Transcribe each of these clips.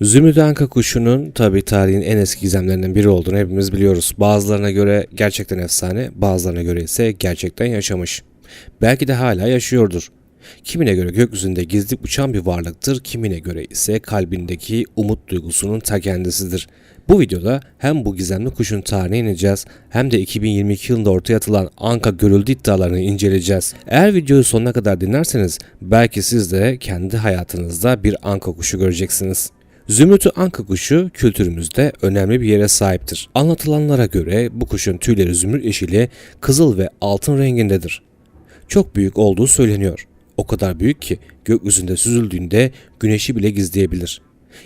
Zümrüt Anka kuşunun tabi tarihin en eski gizemlerinden biri olduğunu hepimiz biliyoruz. Bazılarına göre gerçekten efsane, bazılarına göre ise gerçekten yaşamış. Belki de hala yaşıyordur. Kimine göre gökyüzünde gizli uçan bir varlıktır, kimine göre ise kalbindeki umut duygusunun ta kendisidir. Bu videoda hem bu gizemli kuşun tarihine ineceğiz hem de 2022 yılında ortaya atılan Anka görüldü iddialarını inceleyeceğiz. Eğer videoyu sonuna kadar dinlerseniz belki siz de kendi hayatınızda bir Anka kuşu göreceksiniz. Zümrütü anka kuşu kültürümüzde önemli bir yere sahiptir. Anlatılanlara göre bu kuşun tüyleri zümrüt yeşili, kızıl ve altın rengindedir. Çok büyük olduğu söyleniyor. O kadar büyük ki gökyüzünde süzüldüğünde güneşi bile gizleyebilir.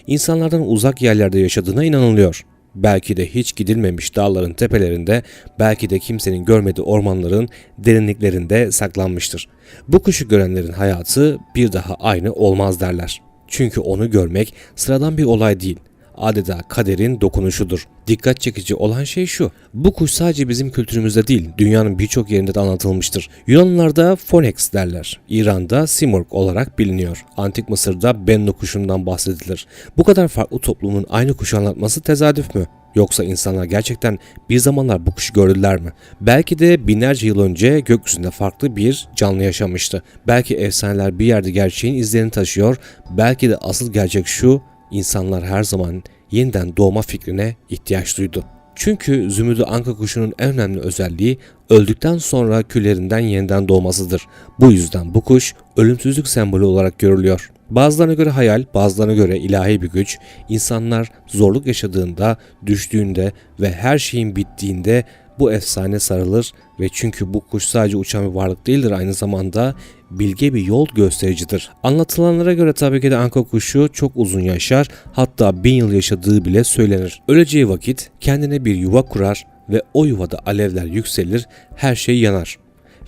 İnsanlardan uzak yerlerde yaşadığına inanılıyor. Belki de hiç gidilmemiş dağların tepelerinde, belki de kimsenin görmediği ormanların derinliklerinde saklanmıştır. Bu kuşu görenlerin hayatı bir daha aynı olmaz derler. Çünkü onu görmek sıradan bir olay değil. Adeta kaderin dokunuşudur. Dikkat çekici olan şey şu. Bu kuş sadece bizim kültürümüzde değil, dünyanın birçok yerinde de anlatılmıştır. Yunanlılarda Phoenix derler. İran'da Simurg olarak biliniyor. Antik Mısır'da Bennu kuşundan bahsedilir. Bu kadar farklı toplumun aynı kuşu anlatması tesadüf mü? Yoksa insanlar gerçekten bir zamanlar bu kuşu gördüler mi? Belki de binlerce yıl önce gökyüzünde farklı bir canlı yaşamıştı. Belki efsaneler bir yerde gerçeğin izlerini taşıyor. Belki de asıl gerçek şu, insanlar her zaman yeniden doğma fikrine ihtiyaç duydu. Çünkü zümrüdü anka kuşunun en önemli özelliği öldükten sonra küllerinden yeniden doğmasıdır. Bu yüzden bu kuş ölümsüzlük sembolü olarak görülüyor. Bazılarına göre hayal, bazılarına göre ilahi bir güç, insanlar zorluk yaşadığında, düştüğünde ve her şeyin bittiğinde bu efsane sarılır ve çünkü bu kuş sadece uçan bir varlık değildir aynı zamanda bilge bir yol göstericidir. Anlatılanlara göre tabii ki de anka kuşu çok uzun yaşar hatta bin yıl yaşadığı bile söylenir. Öleceği vakit kendine bir yuva kurar ve o yuvada alevler yükselir her şey yanar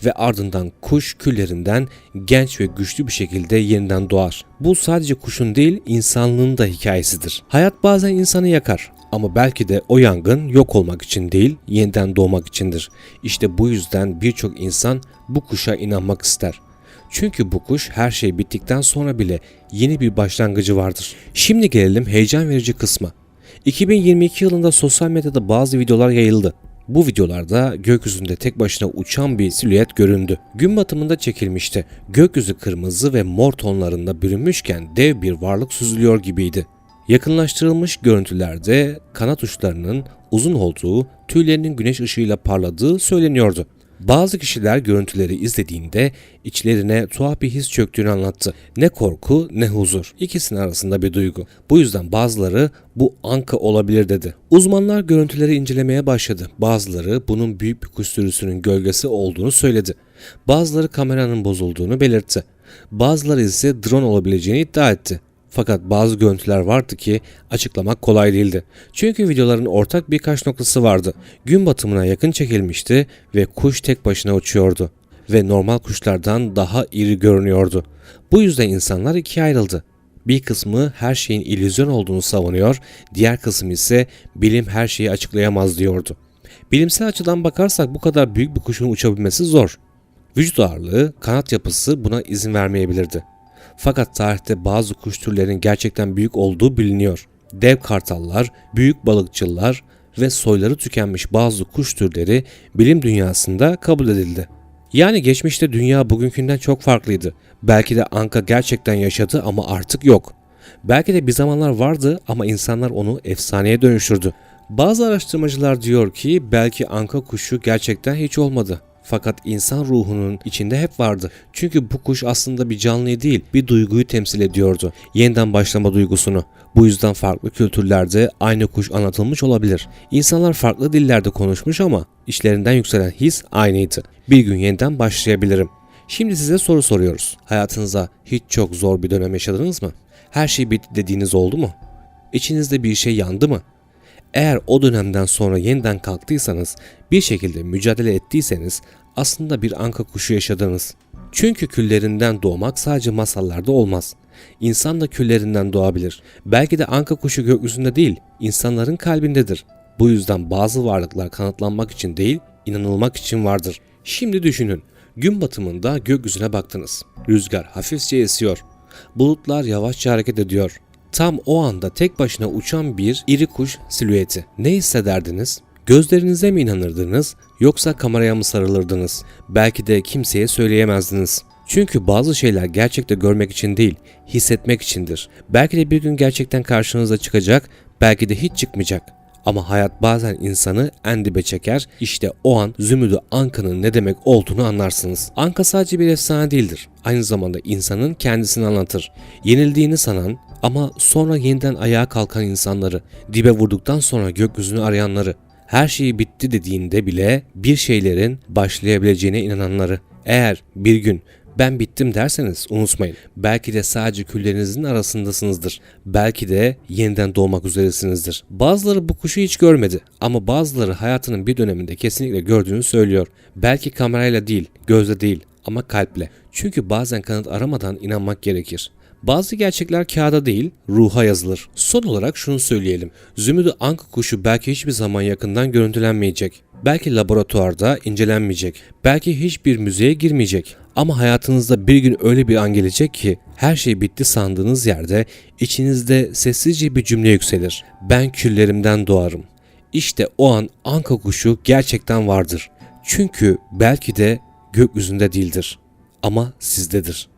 ve ardından kuş küllerinden genç ve güçlü bir şekilde yeniden doğar. Bu sadece kuşun değil insanlığın da hikayesidir. Hayat bazen insanı yakar ama belki de o yangın yok olmak için değil, yeniden doğmak içindir. İşte bu yüzden birçok insan bu kuşa inanmak ister. Çünkü bu kuş her şey bittikten sonra bile yeni bir başlangıcı vardır. Şimdi gelelim heyecan verici kısma. 2022 yılında sosyal medyada bazı videolar yayıldı. Bu videolarda gökyüzünde tek başına uçan bir silüet göründü. Gün batımında çekilmişti. Gökyüzü kırmızı ve mor tonlarında bürünmüşken dev bir varlık süzülüyor gibiydi. Yakınlaştırılmış görüntülerde kanat uçlarının uzun olduğu, tüylerinin güneş ışığıyla parladığı söyleniyordu. Bazı kişiler görüntüleri izlediğinde içlerine tuhaf bir his çöktüğünü anlattı. Ne korku ne huzur. İkisinin arasında bir duygu. Bu yüzden bazıları bu anka olabilir dedi. Uzmanlar görüntüleri incelemeye başladı. Bazıları bunun büyük bir kuş sürüsünün gölgesi olduğunu söyledi. Bazıları kameranın bozulduğunu belirtti. Bazıları ise drone olabileceğini iddia etti. Fakat bazı görüntüler vardı ki açıklamak kolay değildi. Çünkü videoların ortak birkaç noktası vardı. Gün batımına yakın çekilmişti ve kuş tek başına uçuyordu ve normal kuşlardan daha iri görünüyordu. Bu yüzden insanlar ikiye ayrıldı. Bir kısmı her şeyin illüzyon olduğunu savunuyor, diğer kısım ise bilim her şeyi açıklayamaz diyordu. Bilimsel açıdan bakarsak bu kadar büyük bir kuşun uçabilmesi zor. Vücut ağırlığı, kanat yapısı buna izin vermeyebilirdi. Fakat tarihte bazı kuş türlerinin gerçekten büyük olduğu biliniyor. Dev kartallar, büyük balıkçılar ve soyları tükenmiş bazı kuş türleri bilim dünyasında kabul edildi. Yani geçmişte dünya bugünkünden çok farklıydı. Belki de Anka gerçekten yaşadı ama artık yok. Belki de bir zamanlar vardı ama insanlar onu efsaneye dönüştürdü. Bazı araştırmacılar diyor ki belki Anka kuşu gerçekten hiç olmadı. Fakat insan ruhunun içinde hep vardı. Çünkü bu kuş aslında bir canlıyı değil, bir duyguyu temsil ediyordu. Yeniden başlama duygusunu. Bu yüzden farklı kültürlerde aynı kuş anlatılmış olabilir. İnsanlar farklı dillerde konuşmuş ama içlerinden yükselen his aynıydı. Bir gün yeniden başlayabilirim. Şimdi size soru soruyoruz. Hayatınızda hiç çok zor bir dönem yaşadınız mı? Her şey bitti dediğiniz oldu mu? İçinizde bir şey yandı mı? Eğer o dönemden sonra yeniden kalktıysanız, bir şekilde mücadele ettiyseniz aslında bir anka kuşu yaşadınız. Çünkü küllerinden doğmak sadece masallarda olmaz. İnsan da küllerinden doğabilir. Belki de anka kuşu gökyüzünde değil, insanların kalbindedir. Bu yüzden bazı varlıklar kanıtlanmak için değil, inanılmak için vardır. Şimdi düşünün, gün batımında gökyüzüne baktınız. Rüzgar hafifçe esiyor. Bulutlar yavaşça hareket ediyor. Tam o anda tek başına uçan bir iri kuş silüeti. Ne hissederdiniz? Gözlerinize mi inanırdınız yoksa kameraya mı sarılırdınız? Belki de kimseye söyleyemezdiniz. Çünkü bazı şeyler gerçekte görmek için değil, hissetmek içindir. Belki de bir gün gerçekten karşınıza çıkacak, belki de hiç çıkmayacak. Ama hayat bazen insanı en dibe çeker. İşte o an Zümrüdü Anka'nın ne demek olduğunu anlarsınız. Anka sadece bir efsane değildir. Aynı zamanda insanın kendisini anlatır. Yenildiğini sanan ama sonra yeniden ayağa kalkan insanları, dibe vurduktan sonra gökyüzünü arayanları, her şeyi bitti dediğinde bile bir şeylerin başlayabileceğine inananları. Eğer bir gün ben bittim derseniz unutmayın. Belki de sadece küllerinizin arasındasınızdır. Belki de yeniden doğmak üzeresinizdir. Bazıları bu kuşu hiç görmedi ama bazıları hayatının bir döneminde kesinlikle gördüğünü söylüyor. Belki kamerayla değil, gözle değil ama kalple. Çünkü bazen kanıt aramadan inanmak gerekir. Bazı gerçekler kağıda değil, ruha yazılır. Son olarak şunu söyleyelim. Zümrüdü anka kuşu belki hiçbir zaman yakından görüntülenmeyecek. Belki laboratuvarda incelenmeyecek. Belki hiçbir müzeye girmeyecek. Ama hayatınızda bir gün öyle bir an gelecek ki her şey bitti sandığınız yerde içinizde sessizce bir cümle yükselir. Ben küllerimden doğarım. İşte o an anka kuşu gerçekten vardır. Çünkü belki de gökyüzünde değildir ama sizdedir.